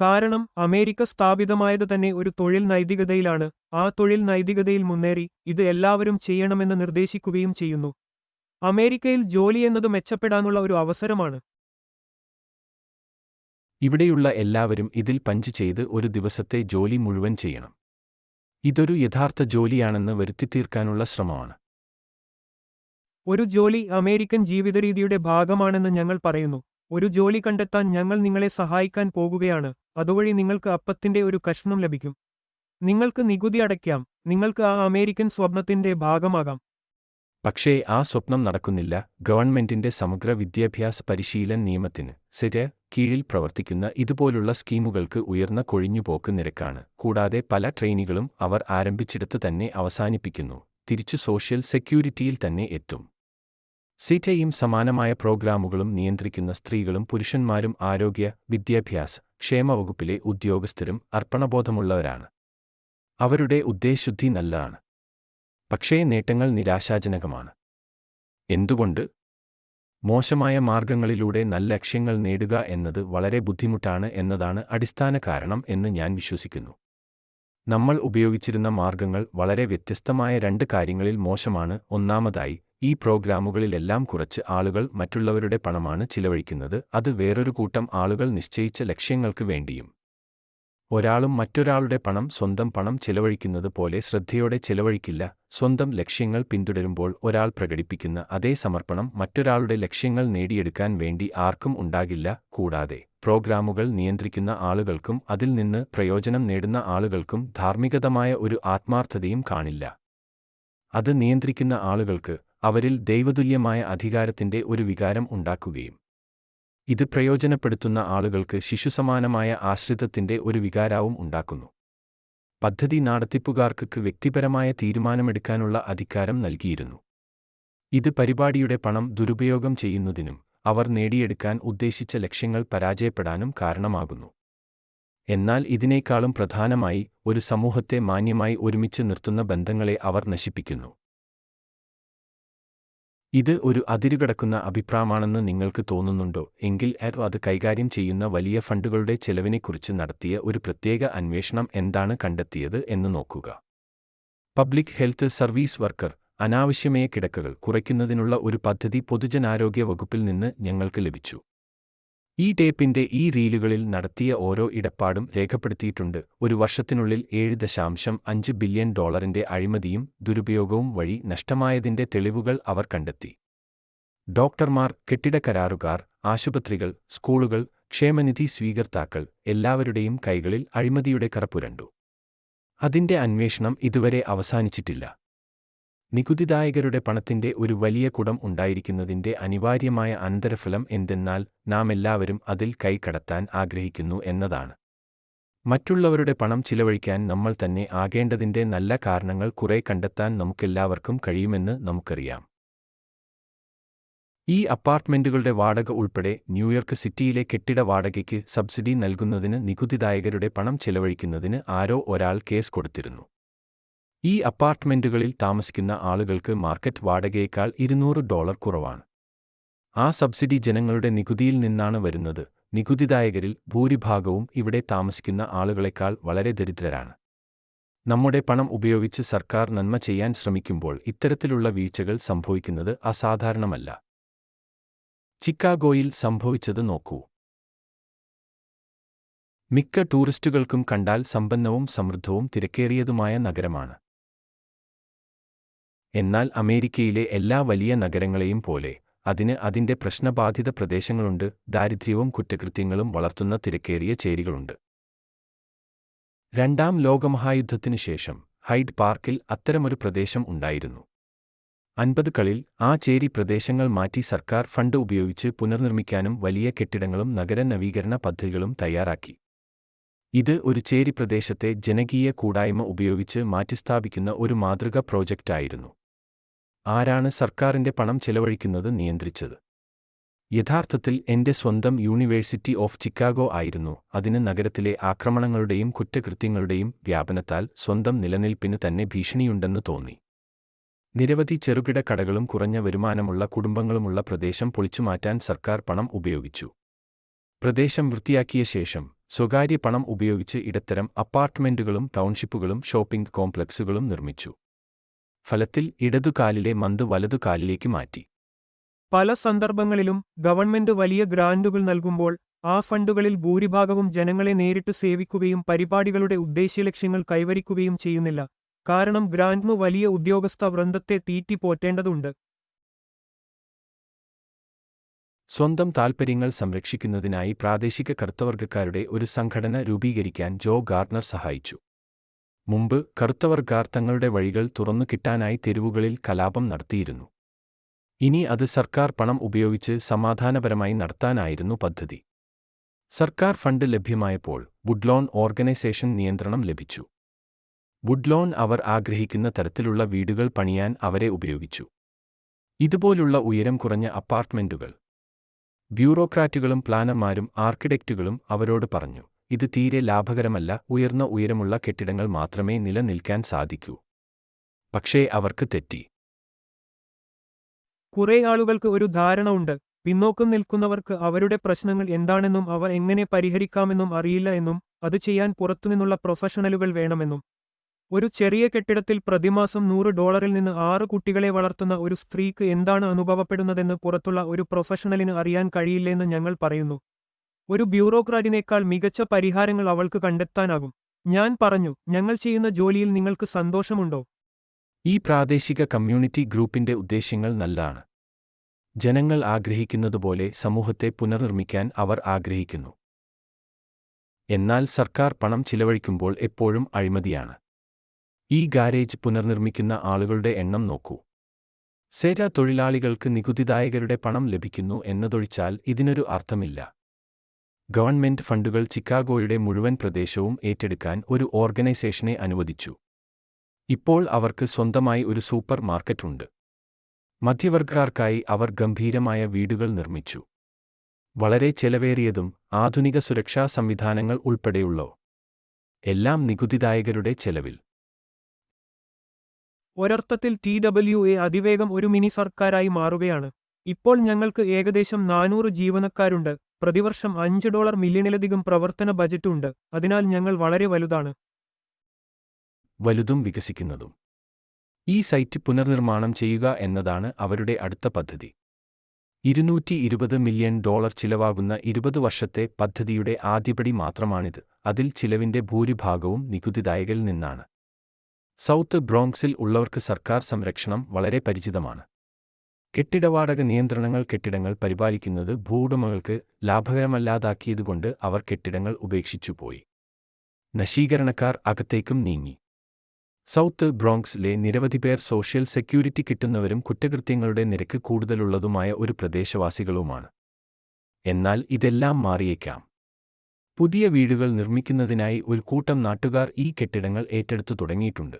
കാരണം അമേരിക്ക സ്ഥാപിതമായത് തന്നെ ഒരു തൊഴിൽ നൈതികതയിലാണ്. ആ തൊഴിൽ നൈതികതയിൽ മുന്നേറി ഇത് എല്ലാവരും ചെയ്യണമെന്ന് നിർദ്ദേശിക്കുകയും ചെയ്യുന്നു. അമേരിക്കയിൽ ജോലി എന്നത് മെച്ചപ്പെടാനുള്ള ഒരു അവസരമാണ്. ഇവിടെയുള്ള എല്ലാവരും ഇതിൽ പഞ്ച് ചെയ്ത് ഒരു ദിവസത്തെ ജോലി മുഴുവൻ ചെയ്യണം. ഇതൊരു യഥാർത്ഥ ജോലിയാണെന്ന് വരുത്തിത്തീർക്കാനുള്ള ശ്രമമാണ്. ഒരു ജോലി അമേരിക്കൻ ജീവിതരീതിയുടെ ഭാഗമാണെന്ന് ഞങ്ങൾ പറയുന്നു. ഒരു ജോലി കണ്ടെത്താൻ ഞങ്ങൾ നിങ്ങളെ സഹായിക്കാൻ പോകുകയാണ്. അതുവഴി നിങ്ങൾക്ക് അപ്പത്തിന്റെ ഒരു കഷ്ണം ലഭിക്കും. നിങ്ങൾക്ക് നികുതി അടയ്ക്കാം. നിങ്ങൾക്ക് ആ അമേരിക്കൻ സ്വപ്നത്തിന്റെ ഭാഗമാകാം. പക്ഷേ ആ സ്വപ്നം നടക്കുന്നില്ല. ഗവൺമെന്റിന്റെ സമഗ്ര വിദ്യാഭ്യാസ പരിശീലന നിയമത്തിന് സിര കീഴിൽ പ്രവർത്തിക്കുന്ന ഇതുപോലുള്ള സ്കീമുകൾക്ക് ഉയർന്ന കൊഴിഞ്ഞുപോക്ക് നിരക്കാണ്. കൂടാതെ പല ട്രെയിനുകളും അവർ ആരംഭിച്ചിടത്ത് തന്നെ അവസാനിപ്പിക്കുന്നു. തിരിച്ചു സോഷ്യൽ സെക്യൂരിറ്റിയിൽ തന്നെ എത്തും. സിറ്റയും സമാനമായ പ്രോഗ്രാമുകളും നിയന്ത്രിക്കുന്ന സ്ത്രീകളും പുരുഷന്മാരും ആരോഗ്യ വിദ്യാഭ്യാസ ക്ഷേമ വകുപ്പിലെ ഉദ്യോഗസ്ഥരും അർപ്പണബോധമുള്ളവരാണ്. അവരുടെ ഉദ്ദേശുദ്ധി നല്ലതാണ്. പക്ഷേ നേട്ടങ്ങൾ നിരാശാജനകമാണ്. എന്തുകൊണ്ട്? മോശമായ മാർഗങ്ങളിലൂടെ നല്ല ലക്ഷ്യങ്ങൾ നേടുക എന്നത് വളരെ ബുദ്ധിമുട്ടാണ് എന്നതാണ് അടിസ്ഥാന കാരണം എന്ന് ഞാൻ വിശ്വസിക്കുന്നു. നമ്മൾ ഉപയോഗിച്ചിരുന്ന മാർഗങ്ങൾ വളരെ വ്യത്യസ്തമായ രണ്ട് കാര്യങ്ങളിൽ മോശമാണ്. ഒന്നാമതായി ഈ പ്രോഗ്രാമുകളിലെല്ലാം കുറച്ച് ആളുകൾ മറ്റുള്ളവരുടെ പണമാണ് ചിലവഴിക്കുന്നത് അത് വേറൊരു കൂട്ടം ആളുകൾ നിശ്ചയിച്ച ലക്ഷ്യങ്ങൾക്ക് വേണ്ടിയും. ഒരാളും മറ്റൊരാളുടെ പണം സ്വന്തം പണം ചിലവഴിക്കുന്നത് പോലെ ശ്രദ്ധയോടെ ചിലവഴിക്കില്ല സ്വന്തം ലക്ഷ്യങ്ങൾ പിന്തുടരുമ്പോൾ ഒരാൾ പ്രകടിപ്പിക്കുന്ന അതേ സമർപ്പണം മറ്റൊരാളുടെ ലക്ഷ്യങ്ങൾ നേടിയെടുക്കാൻ വേണ്ടി ആർക്കും ഉണ്ടാകില്ല കൂടാതെ പ്രോഗ്രാമുകൾ നിയന്ത്രിക്കുന്ന ആളുകൾക്കും അതിൽ നിന്ന് പ്രയോജനം നേടുന്ന ആളുകൾക്കും ധാർമ്മികതമായ ഒരു ആത്മാർത്ഥതയും കാണില്ല. അത് നിയന്ത്രിക്കുന്ന ആളുകൾക്ക് അവരിൽ ദൈവതുല്യമായ അധികാരത്തിന്റെ ഒരു വികാരം ഉണ്ടാക്കുകയും. ഇത് പ്രയോജനപ്പെടുത്തുന്ന ആളുകൾക്ക് ശിശുസമാനമായ ആശ്രിതത്തിന്റെ ഒരു വികാരവും ഉണ്ടാക്കുന്നു. പദ്ധതി നടത്തിപ്പുകാർക്ക് വ്യക്തിപരമായ തീരുമാനമെടുക്കാനുള്ള അധികാരം നൽകിയിരുന്നു. ഇത് പരിപാടിയുടെ പണം ദുരുപയോഗം ചെയ്യുന്നതിനും അവർ നേടിയെടുക്കാൻ ഉദ്ദേശിച്ച ലക്ഷ്യങ്ങൾ പരാജയപ്പെടാനും കാരണമാകുന്നു. എന്നാൽ ഇതിനേക്കാളും പ്രധാനമായി ഒരു സമൂഹത്തെ മാന്യമായി ഒരുമിച്ച് നിർത്തുന്ന ബന്ധങ്ങളെ അവർ നശിപ്പിക്കുന്നു. ഇത് ഒരു അതിരുകടക്കുന്ന അഭിപ്രായമാണെന്ന് നിങ്ങൾക്ക് തോന്നുന്നുണ്ടോ? എങ്കിൽ ആരോ അത് കൈകാര്യം ചെയ്യുന്ന വലിയ ഫണ്ടുകളുടെ ചെലവിനെക്കുറിച്ച് നടത്തിയ ഒരു പ്രത്യേക അന്വേഷണം എന്താണ് കണ്ടെത്തിയത് എന്ന് നോക്കുക. പബ്ലിക് ഹെൽത്ത് സർവീസ് വർക്കർ അനാവശ്യമായ കിടക്കകൾ കുറയ്ക്കുന്നതിനുള്ള ഒരു പദ്ധതി പൊതുജനാരോഗ്യ വകുപ്പിൽ നിന്ന് ഞങ്ങൾക്ക് ലഭിച്ചു. ഈ ടേപ്പിന്റെ ഈ റീലുകളിൽ നടത്തിയ ഓരോ ഇടപാടും രേഖപ്പെടുത്തിയിട്ടുണ്ട്. ഒരു വർഷത്തിനുള്ളിൽ ഏഴ് ദശാംശം അഞ്ച് ബില്യൺ ഡോളറിന്റെ അഴിമതിയും ദുരുപയോഗവും വഴി നഷ്ടമായതിന്റെ തെളിവുകൾ അവർ കണ്ടെത്തി. ഡോക്ടർമാർ കെട്ടിട കരാറുകാർ ആശുപത്രികൾ സ്കൂളുകൾ ക്ഷേമനിധി സ്വീകർത്താക്കൾ എല്ലാവരുടെയും കൈകളിൽ അഴിമതിയുടെ കറപ്പുരണ്ടു. അതിന്റെ അന്വേഷണം ഇതുവരെ അവസാനിച്ചിട്ടില്ല. നികുതിദായകരുടെ പണത്തിന്റെ ഒരു വലിയ കുടം ഉണ്ടായിരിക്കുന്നതിന്റെ അനിവാര്യമായ അനന്തരഫലം എന്തെന്നാൽ നാം എല്ലാവരും അതിൽ കൈകടത്താൻ ആഗ്രഹിക്കുന്നു എന്നതാണ്. മറ്റുള്ളവരുടെ പണം ചിലവഴിക്കാൻ നമ്മൾ തന്നെ ആകേണ്ടതിന്റെ നല്ല കാരണങ്ങൾ കുറെ കണ്ടെത്താൻ നമുക്കെല്ലാവർക്കും കഴിയുമെന്ന് നമുക്കറിയാം. ഈ അപ്പാർട്ട്മെന്റുകളുടെ വാടക ഉൾപ്പെടെ ന്യൂയോർക്ക് സിറ്റിയിലെ കെട്ടിട വാടകയ്ക്ക് സബ്സിഡി നൽകുന്നതിന് നികുതിദായകരുടെ പണം ചെലവഴിക്കുന്നതിന് ആരോ ഒരാൾ കേസ് കൊടുത്തിരുന്നു. ഈ അപ്പാർട്ട്മെന്റുകളിൽ താമസിക്കുന്ന ആളുകൾക്ക് മാർക്കറ്റ് വാടകയേക്കാൾ ഇരുന്നൂറ് ഡോളർ കുറവാണ്. ആ സബ്സിഡി ജനങ്ങളുടെ നികുതിയിൽ നിന്നാണ് വരുന്നത്. നികുതിദായകരിൽ ഭൂരിഭാഗവും ഇവിടെ താമസിക്കുന്ന ആളുകളെക്കാൾ വളരെ ദരിദ്രരാണ്. നമ്മുടെ പണം ഉപയോഗിച്ച് സർക്കാർ നന്മ ചെയ്യാൻ ശ്രമിക്കുമ്പോൾ ഇത്തരത്തിലുള്ള വീഴ്ചകൾ സംഭവിക്കുന്നത് അസാധാരണമല്ല. ചിക്കാഗോയിൽ സംഭവിച്ചത് നോക്കൂ. മിക്ക ടൂറിസ്റ്റുകൾക്കും കണ്ടാൽ സമ്പന്നവും സമൃദ്ധവും തിരക്കേറിയതുമായ നഗരമാണ്. എന്നാൽ അമേരിക്കയിലെ എല്ലാ വലിയ നഗരങ്ങളെയും പോലെ അതിന് അതിന്റെ പ്രശ്നബാധിത പ്രദേശങ്ങളുണ്ട് ദാരിദ്ര്യവും കുറ്റകൃത്യങ്ങളും വളർത്തുന്ന തിരക്കേറിയ ചേരികളുണ്ട്. രണ്ടാം ലോകമഹായുദ്ധത്തിനു ശേഷം ഹൈഡ് പാർക്കിൽ അത്തരമൊരു പ്രദേശം ഉണ്ടായിരുന്നു. അൻപതുകളിൽ ആ ചേരി പ്രദേശങ്ങൾ മാറ്റി സർക്കാർ ഫണ്ട് ഉപയോഗിച്ച് പുനർനിർമ്മിക്കാനും വലിയ കെട്ടിടങ്ങളും നഗര നവീകരണ പദ്ധതികളും തയ്യാറാക്കി. ഇത് ഒരു ചേരി പ്രദേശത്തെ ജനകീയ കൂടായ്മ ഉപയോഗിച്ച് മാറ്റിസ്ഥാപിക്കുന്ന ഒരു മാതൃക പ്രോജക്റ്റായിരുന്നു. ആരാണ് സർക്കാരിന്റെ പണം ചെലവഴിക്കുന്നത് നിയന്ത്രിച്ചത്? യഥാർത്ഥത്തിൽ എന്റെ സ്വന്തം യൂണിവേഴ്സിറ്റി ഓഫ് ചിക്കാഗോ ആയിരുന്നു. അതിന് നഗരത്തിലെ ആക്രമണങ്ങളുടെയും കുറ്റകൃത്യങ്ങളുടെയും വ്യാപനത്താൽ സ്വന്തം നിലനിൽപ്പിന് തന്നെ ഭീഷണിയുണ്ടെന്ന് തോന്നി. നിരവധി ചെറുകിട കടകളും കുറഞ്ഞ വരുമാനമുള്ള കുടുംബങ്ങളുമുള്ള പ്രദേശം പൊളിച്ചുമാറ്റാൻ സർക്കാർ പണം ഉപയോഗിച്ചു. പ്രദേശം വൃത്തിയാക്കിയ ശേഷം സ്വകാര്യ പണം ഉപയോഗിച്ച് ഇടത്തരം അപ്പാർട്ട്മെന്റുകളും ടൗൺഷിപ്പുകളും ഷോപ്പിംഗ് കോംപ്ലക്സുകളും നിർമ്മിച്ചു. ഫലത്തിൽ ഇടതുകാലിലെ മന്ത് വലതുകാലിലേക്ക് മാറ്റി. പല സന്ദർഭങ്ങളിലും ഗവൺമെന്റ് വലിയ ഗ്രാൻഡുകൾ നൽകുമ്പോൾ ആ ഫണ്ടുകളിൽ ഭൂരിഭാഗവും ജനങ്ങളെ നേരിട്ട് സേവിക്കുകയും പരിപാടികളുടെ ഉദ്ദേശ്യലക്ഷ്യങ്ങൾ കൈവരിക്കുകയും ചെയ്യുന്നില്ല. കാരണം ഗ്രാൻഡ്മു വലിയ ഉദ്യോഗസ്ഥ വൃന്ദത്തെ തീറ്റിപ്പോറ്റേണ്ടതുണ്ട് സ്വന്തം താൽപ്പര്യങ്ങൾ സംരക്ഷിക്കുന്നതിനായി പ്രാദേശിക കർത്തവർഗക്കാരുടെ ഒരു സംഘടന രൂപീകരിക്കാൻ ജോ ഗാർണർ സഹായിച്ചു. മുമ്പ് കറുത്തവർഗാർ തങ്ങളുടെ വഴികൾ തുറന്നു കിട്ടാനായി തെരുവുകളിൽ കലാപം നടത്തിയിരുന്നു. ഇനി അത് സർക്കാർ പണം ഉപയോഗിച്ച് സമാധാനപരമായി നടത്താനായിരുന്നു പദ്ധതി. സർക്കാർ ഫണ്ട് ലഭ്യമായപ്പോൾ വുഡ്ലോൺ ഓർഗനൈസേഷൻ നിയന്ത്രണം ലഭിച്ചു. വുഡ്ലോൺ അവർ ആഗ്രഹിക്കുന്ന തരത്തിലുള്ള വീടുകൾ പണിയാൻ അവരെ ഉപയോഗിച്ചു. ഇതുപോലുള്ള ഉയരം കുറഞ്ഞ അപ്പാർട്ട്മെന്റുകൾ. ബ്യൂറോക്രാറ്റുകളും പ്ലാനർമാരും ആർക്കിടെക്റ്റുകളും അവരോട് പറഞ്ഞു. ഇത് തീരെ ലാഭകരമല്ല ഉയർന്ന ഉയരമുള്ള കെട്ടിടങ്ങൾ മാത്രമേ നിലനിൽക്കാൻ സാധിക്കൂ. പക്ഷേ അവർക്ക് തെറ്റി. കുറെ ആളുകൾക്ക് ഒരു ധാരണ ഉണ്ട്. പിന്നോക്കം നിൽക്കുന്നവർക്ക് അവരുടെ പ്രശ്നങ്ങൾ എന്താണെന്നും അവ എങ്ങനെ പരിഹരിക്കാമെന്നും അറിയില്ല എന്നും അത് ചെയ്യാൻ പുറത്തുനിന്നുള്ള പ്രൊഫഷണലുകൾ വേണമെന്നും. ഒരു ചെറിയ കെട്ടിടത്തിൽ പ്രതിമാസം നൂറ് ഡോളറിൽ നിന്ന് ആറ് കുട്ടികളെ വളർത്തുന്ന ഒരു സ്ത്രീക്ക് എന്താണ് അനുഭവപ്പെടുന്നതെന്ന് പുറത്തുള്ള ഒരു പ്രൊഫഷണലിന് അറിയാൻ കഴിയില്ലെന്ന് ഞങ്ങൾ പറയുന്നു. ഒരു ബ്യൂറോക്രാറ്റിനേക്കാൾ മികച്ച പരിഹാരങ്ങൾ അവൾക്ക് കണ്ടെത്താനാകും. ഞാൻ പറഞ്ഞു ഞങ്ങൾ ചെയ്യുന്ന ജോലിയിൽ നിങ്ങൾക്ക് സന്തോഷമുണ്ടോ? ഈ പ്രാദേശിക കമ്മ്യൂണിറ്റി ഗ്രൂപ്പിന്റെ ഉദ്ദേശ്യങ്ങൾ നല്ലതാണ്. ജനങ്ങൾ ആഗ്രഹിക്കുന്നതുപോലെ സമൂഹത്തെ പുനർനിർമ്മിക്കാൻ അവർ ആഗ്രഹിക്കുന്നു. എന്നാൽ സർക്കാർ പണം ചിലവഴിക്കുമ്പോൾ എപ്പോഴും അഴിമതിയാണ്. ഈ ഗാരേജ് പുനർനിർമ്മിക്കുന്ന ആളുകളുടെ എണ്ണം നോക്കൂ. സേര തൊഴിലാളികൾക്ക് നികുതിദായകരുടെ പണം ലഭിക്കുന്നു എന്നതൊഴിച്ചാൽ ഇതിനൊരു അർത്ഥമില്ല. ഗവൺമെന്റ് ഫണ്ടുകൾ ചിക്കാഗോയുടെ മുഴുവൻ പ്രദേശവും ഏറ്റെടുക്കാൻ ഒരു ഓർഗനൈസേഷനെ അനുവദിച്ചു. ഇപ്പോൾ അവർക്ക് സ്വന്തമായി ഒരു സൂപ്പർ മാർക്കറ്റ് ഉണ്ട്. മധ്യവർഗക്കാർക്കായി അവർ ഗംഭീരമായ വീടുകൾ നിർമ്മിച്ചു. വളരെ ചെലവേറിയതും ആധുനിക സുരക്ഷാ സംവിധാനങ്ങൾ ഉൾപ്പെടെയുള്ളോ? എല്ലാം നികുതിദായകരുടെ ചെലവിൽ. ഒരർത്ഥത്തിൽ ടി ഡബ്ല്യു എ അതിവേഗം ഒരു മിനി സർക്കാരായി മാറുകയാണ്. ഇപ്പോൾ ഞങ്ങൾക്ക് ഏകദേശം നാനൂറ് ജീവനക്കാരുണ്ട്. പ്രതിവർഷം അഞ്ച് ഡോളർ മില്യണിലധികം പ്രവർത്തന ബജറ്റ് ഉണ്ട് അതിനാൽ ഞങ്ങൾ വളരെ വലുതാണ്. വലുതും വികസിക്കുന്നതും. ഈ സൈറ്റ് പുനർനിർമ്മാണം ചെയ്യുക എന്നതാണ് അവരുടെ അടുത്ത പദ്ധതി. ഇരുന്നൂറ്റി ഇരുപത് മില്യൺ ഡോളർ ചിലവാകുന്ന ഇരുപത് വർഷത്തെ പദ്ധതിയുടെ ആദ്യപടി മാത്രമാണിത്. അതിൽ ചിലവിന്റെ ഭൂരിഭാഗവും നികുതിദായകരിൽ നിന്നാണ്. സൗത്ത് ബ്രോങ്സിൽ ഉള്ളവർക്ക് സർക്കാർ സംരക്ഷണം വളരെ പരിചിതമാണ്. കെട്ടിടവാടക നിയന്ത്രണങ്ങൾ കെട്ടിടങ്ങൾ പരിപാലിക്കുന്നത് ഭൂവുടമകൾക്ക് ലാഭകരമല്ലാതാക്കിയതുകൊണ്ട് അവർ കെട്ടിടങ്ങൾ ഉപേക്ഷിച്ചു പോയി. നശീകരണക്കാർ അകത്തേക്കും നീങ്ങി. സൗത്ത് ബ്രോങ്സിലെ നിരവധി പേർ സോഷ്യൽ സെക്യൂരിറ്റി കിട്ടുന്നവരും കുറ്റകൃത്യങ്ങളുടെ നിരക്ക് കൂടുതലുള്ളതുമായ ഒരു പ്രദേശവാസികളുമാണ്. എന്നാൽ ഇതെല്ലാം മാറിയേക്കാം. പുതിയ വീടുകൾ നിർമ്മിക്കുന്നതിനായി ഒരു കൂട്ടം നാട്ടുകാർ ഈ കെട്ടിടങ്ങൾ ഏറ്റെടുത്തു തുടങ്ങിയിട്ടുണ്ട്.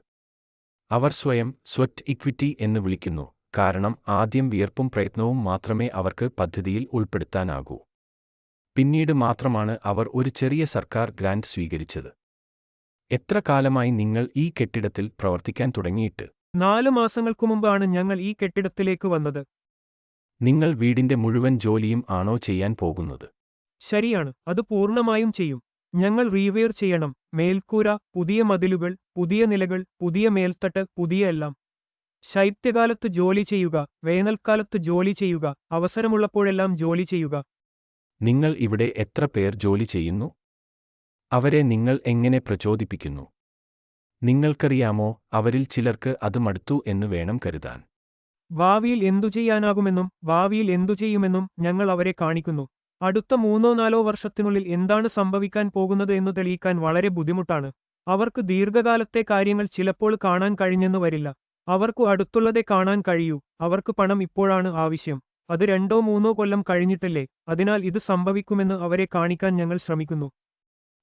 അവർ സ്വയം സ്വറ്റ് ഇക്വിറ്റി എന്ന് വിളിക്കുന്നു. കാരണം ആദ്യം വിയർപ്പും പ്രയത്നവും മാത്രമേ അവർക്ക് പദ്ധതിയിൽ ഉൾപ്പെടുത്താനാകൂ. പിന്നീട് മാത്രമാണ് അവർ ഒരു ചെറിയ സർക്കാർ ഗ്രാന്റ് സ്വീകരിച്ചത്. എത്ര കാലമായി നിങ്ങൾ ഈ കെട്ടിടത്തിൽ പ്രവർത്തിക്കാൻ തുടങ്ങിയിട്ട്? നാല് മാസങ്ങൾക്കു മുമ്പാണ് ഞങ്ങൾ ഈ കെട്ടിടത്തിലേക്ക് വന്നത്. നിങ്ങൾ വീടിന്റെ മുഴുവൻ ജോലിയും ആണോ ചെയ്യാൻ പോകുന്നത്? ശരിയാണ് അത് പൂർണമായും ചെയ്യും. ഞങ്ങൾ റീവെയർ ചെയ്യണം. മേൽക്കൂര പുതിയ മതിലുകൾ പുതിയ നിലകൾ പുതിയ മേൽത്തട്ട് പുതിയ എല്ലാം. ശൈത്യകാലത്ത് ജോലി ചെയ്യുക വേനൽക്കാലത്ത് ജോലി ചെയ്യുക അവസരമുള്ളപ്പോഴെല്ലാം ജോലി ചെയ്യുക. നിങ്ങൾ ഇവിടെ എത്ര പേർ ജോലി ചെയ്യുന്നു? അവരെ നിങ്ങൾ എങ്ങനെ പ്രചോദിപ്പിക്കുന്നു? നിങ്ങൾക്കറിയാമോ അവരിൽ ചിലർക്ക് അത് മടുത്തു എന്ന് വേണം കരുതാൻ. ഭാവിയിൽ എന്തു ചെയ്യാനാകുമെന്നും ഭാവിയിൽ എന്തു ചെയ്യുമെന്നും ഞങ്ങൾ അവരെ കാണിക്കുന്നു. അടുത്ത മൂന്നോ നാലോ വർഷത്തിനുള്ളിൽ എന്താണ് സംഭവിക്കാൻ പോകുന്നത് എന്ന് തെളിയിക്കാൻ വളരെ ബുദ്ധിമുട്ടാണ്. അവർക്ക് ദീർഘകാലത്തെ കാര്യങ്ങൾ ചിലപ്പോൾ കാണാൻ കഴിഞ്ഞെന്നു വരില്ല. അവർക്കു അടുത്തുള്ളതേ കാണാൻ കഴിയൂ. അവർക്ക് പണം ഇപ്പോഴാണ് ആവശ്യം. അത് രണ്ടോ മൂന്നോ കൊല്ലം കഴിഞ്ഞിട്ടല്ലേ? അതിനാൽ ഇത് സംഭവിക്കുമെന്ന് അവരെ കാണിക്കാൻ ഞങ്ങൾ ശ്രമിക്കുന്നു.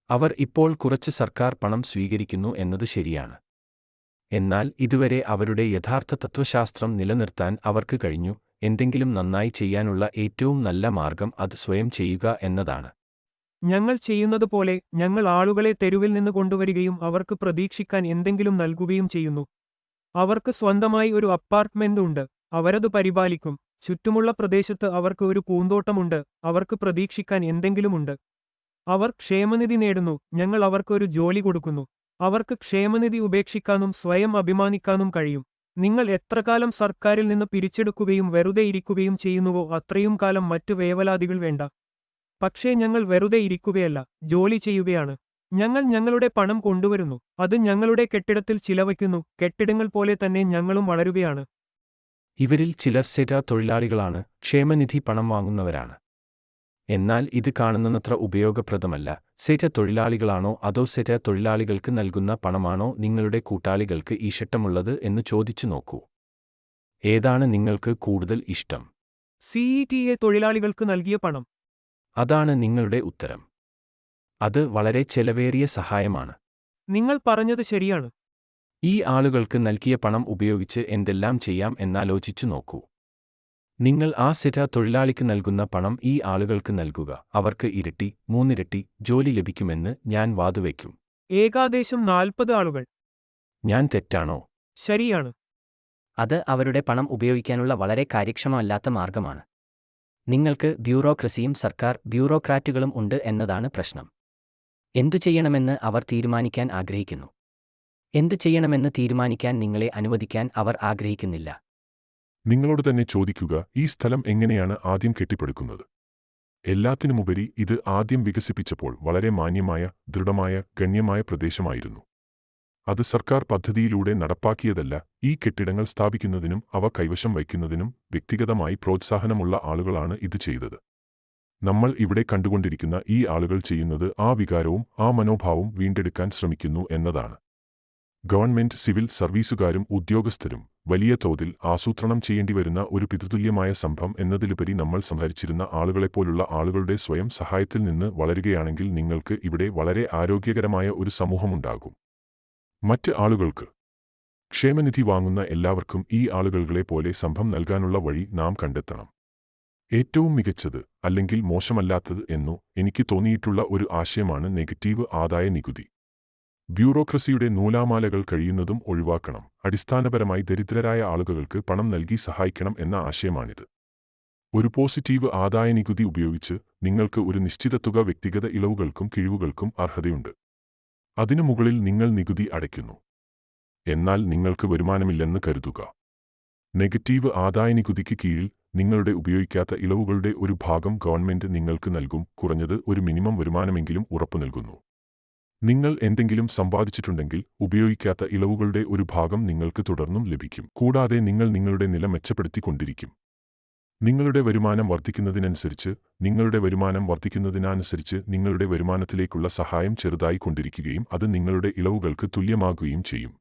അവർ ഇപ്പോൾ കുറച്ച് സർക്കാർ പണം സ്വീകരിക്കുന്നു എന്നത് ശരിയാണ്. എന്നാൽ ഇതുവരെ അവരുടെ യഥാർത്ഥ തത്വശാസ്ത്രം നിലനിർത്താൻ അവർക്ക് കഴിഞ്ഞു. എന്തെങ്കിലും നന്നായി ചെയ്യാനുള്ള ഏറ്റവും നല്ല മാർഗം അത് സ്വയം ചെയ്യുക എന്നതാണ്. ഞങ്ങൾ ചെയ്യുന്നതുപോലെ ഞങ്ങൾ ആളുകളെ തെരുവിൽ നിന്ന് കൊണ്ടുവരികയും അവർക്ക് പ്രതീക്ഷിക്കാൻ എന്തെങ്കിലും നൽകുകയും ചെയ്യുന്നു. അവർക്ക് സ്വന്തമായി ഒരു അപ്പാർട്ട്മെന്റ് ഉണ്ട് അവരത് പരിപാലിക്കും. ചുറ്റുമുള്ള പ്രദേശത്ത് അവർക്ക് ഒരു പൂന്തോട്ടമുണ്ട്. അവർക്ക് പ്രതീക്ഷിക്കാൻ എന്തെങ്കിലുമുണ്ട്. അവർ ക്ഷേമനിധി നേടുന്നു. ഞങ്ങൾ അവർക്ക് ഒരു ജോലി കൊടുക്കുന്നു. അവർക്ക് ക്ഷേമനിധി ഉപേക്ഷിക്കാനും സ്വയം അഭിമാനിക്കാനും കഴിയും. നിങ്ങൾ എത്രകാലം സർക്കാരിൽ നിന്ന് പിരിച്ചെടുക്കുകയും വെറുതെ ഇരിക്കുകയും ചെയ്യുന്നുവോ അത്രയും കാലം മറ്റു വേവലാതികൾ വേണ്ട. പക്ഷേ ഞങ്ങൾ വെറുതെ ഇരിക്കുകയല്ല. ജോലി ചെയ്യുകയാണ്. ഞങ്ങൾ ഞങ്ങളുടെ പണം കൊണ്ടുവരുന്നു. അത് ഞങ്ങളുടെ കെട്ടിടത്തിൽ ചിലവയ്ക്കുന്നു. കെട്ടിടങ്ങൾ പോലെ തന്നെ ഞങ്ങളും വളരുകയാണ്. ഇവരിൽ ചിലർ സെറ്റ തൊഴിലാളികളാണ്. ക്ഷേമനിധി പണം വാങ്ങുന്നവരാണ്. എന്നാൽ ഇത് കാണുന്നത്ര ഉപയോഗപ്രദമല്ല. സെറ്റ തൊഴിലാളികളാണോ? അതോ സെറ്റ തൊഴിലാളികൾക്ക് നൽകുന്ന പണമാണോ? നിങ്ങളുടെ കൂട്ടാളികൾക്ക് ഈ ഇഷ്ടമുള്ളത് എന്ന് ചോദിച്ചു നോക്കൂ. ഏതാണ് നിങ്ങൾക്ക് കൂടുതൽ ഇഷ്ടം? സിഇടിഎ തൊഴിലാളികൾക്ക് നൽകിയ പണം. അതാണ് നിങ്ങളുടെ ഉത്തരം. അത് വളരെ ചെലവേറിയ സഹായമാണ്. നിങ്ങൾ പറഞ്ഞത് ശരിയാണ്. ഈ ആളുകൾക്ക് നൽകിയ പണം ഉപയോഗിച്ച് എന്തെല്ലാം ചെയ്യാം എന്നാലോചിച്ചു നോക്കൂ. നിങ്ങൾ ആ സെറ്റ തൊഴിലാളിക്ക് നൽകുന്ന പണം ഈ ആളുകൾക്ക് നൽകുക. അവർക്ക് ഇരട്ടി മൂന്നിരട്ടി ജോലി ലഭിക്കുമെന്ന് ഞാൻ വാതുവയ്ക്കും. ഏകാദേശം നാൽപ്പത് ആളുകൾ. ഞാൻ തെറ്റാണോ? ശരിയാണ്. അത് അവരുടെ പണം ഉപയോഗിക്കാനുള്ള വളരെ കാര്യക്ഷമമല്ലാത്ത മാർഗമാണ്. നിങ്ങൾക്ക് ബ്യൂറോക്രസിയും സർക്കാർ ബ്യൂറോക്രാറ്റുകളും ഉണ്ട് എന്നതാണ് പ്രശ്നം. എന്തു ചെയ്യണമെന്ന് അവർ തീരുമാനിക്കാൻ ആഗ്രഹിക്കുന്നു. എന്തു ചെയ്യണമെന്ന് തീരുമാനിക്കാൻ നിങ്ങളെ അനുവദിക്കാൻ അവർ ആഗ്രഹിക്കുന്നില്ല. നിങ്ങളോട് തന്നെ ചോദിക്കുക ഈ സ്ഥലം എങ്ങനെയാണ് ആദ്യം കെട്ടിപ്പടുക്കുന്നത്? എല്ലാത്തിനുമുപരി ഇത് ആദ്യം വികസിപ്പിച്ചപ്പോൾ വളരെ മാന്യമായ ദൃഢമായ ഗണ്യമായ പ്രദേശമായിരുന്നു. അത് സർക്കാർ പദ്ധതിയിലൂടെ നടപ്പാക്കിയതല്ല ഈ കെട്ടിടങ്ങൾ സ്ഥാപിക്കുന്നതിനും അവ കൈവശം വയ്ക്കുന്നതിനും വ്യക്തിഗതമായി പ്രോത്സാഹനമുള്ള ആളുകളാണ് ഇത് ചെയ്തത്. നമ്മൾ ഇവിടെ കണ്ടുകൊണ്ടിരിക്കുന്ന ഈ ആളുകൾ ചെയ്യുന്നത് ആ വികാരവും ആ മനോഭാവവും വീണ്ടെടുക്കാൻ ശ്രമിക്കുന്നു എന്നതാണ്. ഗവൺമെന്റ് സിവിൽ സർവീസുകാരും ഉദ്യോഗസ്ഥരും വലിയ തോതിൽ ആസൂത്രണം ചെയ്യേണ്ടിവരുന്ന ഒരു പിതൃതുല്യമായ സംഭവം എന്നതിലുപരി നമ്മൾ സംഹരിച്ചിരുന്ന ആളുകളെപ്പോലുള്ള ആളുകളുടെ സ്വയം സഹായത്തിൽ നിന്ന് വളരുകയാണെങ്കിൽ നിങ്ങൾക്ക് ഇവിടെ വളരെ ആരോഗ്യകരമായ ഒരു സമൂഹമുണ്ടാകും. മറ്റ് ആളുകൾക്ക് ക്ഷേമനിധി വാങ്ങുന്ന എല്ലാവർക്കും ഈ ആളുകളെ പോലെ സംഭം നൽകാനുള്ള വഴി നാം കണ്ടെത്തണം. ഏറ്റവും മികച്ചത് അല്ലെങ്കിൽ മോശമല്ലാത്തത് എന്നു എനിക്ക് തോന്നിയിട്ടുള്ള ഒരു ആശയമാണ് നെഗറ്റീവ് ആദായ നികുതി. ബ്യൂറോക്രസിയുടെ നൂലാമാലകൾ കഴിയുന്നതും ഒഴിവാക്കണം. അടിസ്ഥാനപരമായി ദരിദ്രരായ ആളുകൾക്ക് പണം നൽകി സഹായിക്കണം എന്ന ആശയമാണിത്. ഒരു പോസിറ്റീവ് ആദായ നികുതി ഉപയോഗിച്ച് നിങ്ങൾക്ക് ഒരു നിശ്ചിത തുക വ്യക്തിഗത ഇളവുകൾക്കും കിഴിവുകൾക്കും അർഹതയുണ്ട്. അതിനു മുകളിൽ നിങ്ങൾ നികുതി അടയ്ക്കുന്നു. എന്നാൽ നിങ്ങൾക്ക് വരുമാനമില്ലെന്ന് കരുതുക. നെഗറ്റീവ് ആദായ നികുതിക്ക് കീഴിൽ നിങ്ങളുടെ ഉപയോഗിക്കാത്ത ഇളവുകളുടെ ഒരു ഭാഗം ഗവൺമെന്റ് നിങ്ങൾക്ക് നൽകും കുറഞ്ഞത് ഒരു മിനിമം വരുമാനമെങ്കിലും ഉറപ്പു നൽകുന്നു. നിങ്ങൾ എന്തെങ്കിലും സമ്പാദിച്ചിട്ടുണ്ടെങ്കിൽ ഉപയോഗിക്കാത്ത ഇളവുകളുടെ ഒരു ഭാഗം നിങ്ങൾക്ക് തുടർന്നും ലഭിക്കും കൂടാതെ നിങ്ങൾ നിങ്ങളുടെ നില മെച്ചപ്പെടുത്തിക്കൊണ്ടിരിക്കും. നിങ്ങളുടെ വരുമാനം വർദ്ധിക്കുന്നതിനനുസരിച്ച് നിങ്ങളുടെ വരുമാനം വർദ്ധിക്കുന്നതിനനുസരിച്ച് നിങ്ങളുടെ വരുമാനത്തിലേക്കുള്ള സഹായം ചെറുതായി കൊണ്ടിരിക്കുകയും അത് നിങ്ങളുടെ ഇളവുകൾക്ക് തുല്യമാകുകയും ചെയ്യും.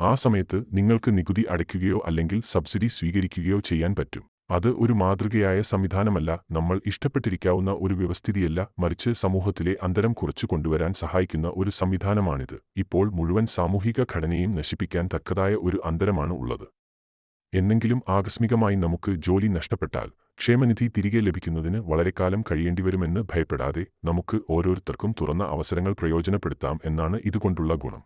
ആ സമയത്ത് നിങ്ങൾക്ക് നികുതി അടയ്ക്കുകയോ അല്ലെങ്കിൽ സബ്സിഡി സ്വീകരിക്കുകയോ ചെയ്യാൻ പറ്റും. അത് ഒരു മാതൃകയായ സംവിധാനമല്ല. നമ്മൾ ഇഷ്ടപ്പെട്ടിരിക്കാവുന്ന ഒരു വ്യവസ്ഥിതിയല്ല. മറിച്ച് സമൂഹത്തിലെ അന്തരം കുറച്ചു കൊണ്ടുവരാൻ സഹായിക്കുന്ന ഒരു സംവിധാനമാണിത്. ഇപ്പോൾ മുഴുവൻ സാമൂഹിക ഘടനയും നശിപ്പിക്കാൻ തക്കതായ ഒരു അന്തരമാണ് ഉള്ളത്. എന്നെങ്കിലും ആകസ്മികമായി നമുക്ക് ജോലി നഷ്ടപ്പെട്ടാൽ ക്ഷേമനിധി തിരികെ ലഭിക്കുന്നതിന് വളരെക്കാലം കഴിയേണ്ടിവരുമെന്ന് ഭയപ്പെടാതെ നമുക്ക് ഓരോരുത്തർക്കും തുറന്ന അവസരങ്ങൾ പ്രയോജനപ്പെടുത്താം എന്നാണ് ഇതുകൊണ്ടുള്ള ഗുണം.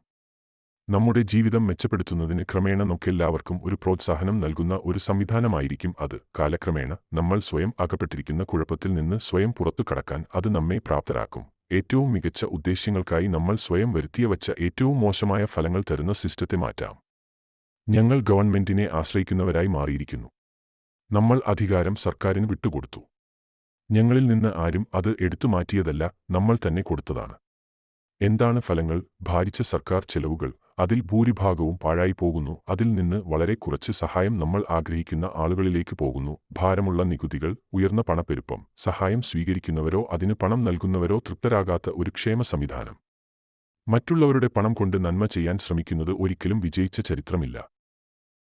നമ്മുടെ ജീവിതം മെച്ചപ്പെടുത്തുന്നതിന് ക്രമേണ നമുക്കെല്ലാവർക്കും ഒരു പ്രോത്സാഹനം നൽകുന്ന ഒരു സംവിധാനമായിരിക്കും അത്. കാലക്രമേണ നമ്മൾ സ്വയം അകപ്പെട്ടിരിക്കുന്ന കുഴപ്പത്തിൽ നിന്ന് സ്വയം പുറത്തു കടക്കാൻ അത് നമ്മെ പ്രാപ്തരാക്കും. ഏറ്റവും മികച്ച ഉദ്ദേശ്യങ്ങൾക്കായി നമ്മൾ സ്വയം വരുത്തിയ വച്ച ഏറ്റവും മോശമായ ഫലങ്ങൾ തരുന്ന സിസ്റ്റത്തെ മാറ്റാം. ഞങ്ങൾ ഗവൺമെന്റിനെ ആശ്രയിക്കുന്നവരായി മാറിയിരിക്കുന്നു. നമ്മൾ അധികാരം സർക്കാരിന് വിട്ടുകൊടുത്തു. ഞങ്ങളിൽ നിന്ന് ആരും അത് എടുത്തു മാറ്റിയതല്ല നമ്മൾ തന്നെ കൊടുത്തതാണ്. എന്താണ് ഫലങ്ങൾ? ഭാരിച്ച സർക്കാർ ചെലവുകൾ. അതിൽ ഭൂരിഭാഗവും പാഴായി പോകുന്നു. അതിൽ നിന്ന് വളരെ കുറച്ച് സഹായം നമ്മൾ ആഗ്രഹിക്കുന്ന ആളുകളിലേക്ക് പോകുന്നു. ഭാരമുള്ള നികുതികൾ ഉയർന്ന പണപ്പെരുപ്പം സഹായം സ്വീകരിക്കുന്നവരോ അതിന് പണം നൽകുന്നവരോ തൃപ്തരാകാത്ത ഒരു ക്ഷേമ സംവിധാനം. മറ്റുള്ളവരുടെ പണം കൊണ്ട് നന്മ ചെയ്യാൻ ശ്രമിക്കുന്നത് ഒരിക്കലും വിജയിച്ച ചരിത്രമില്ല.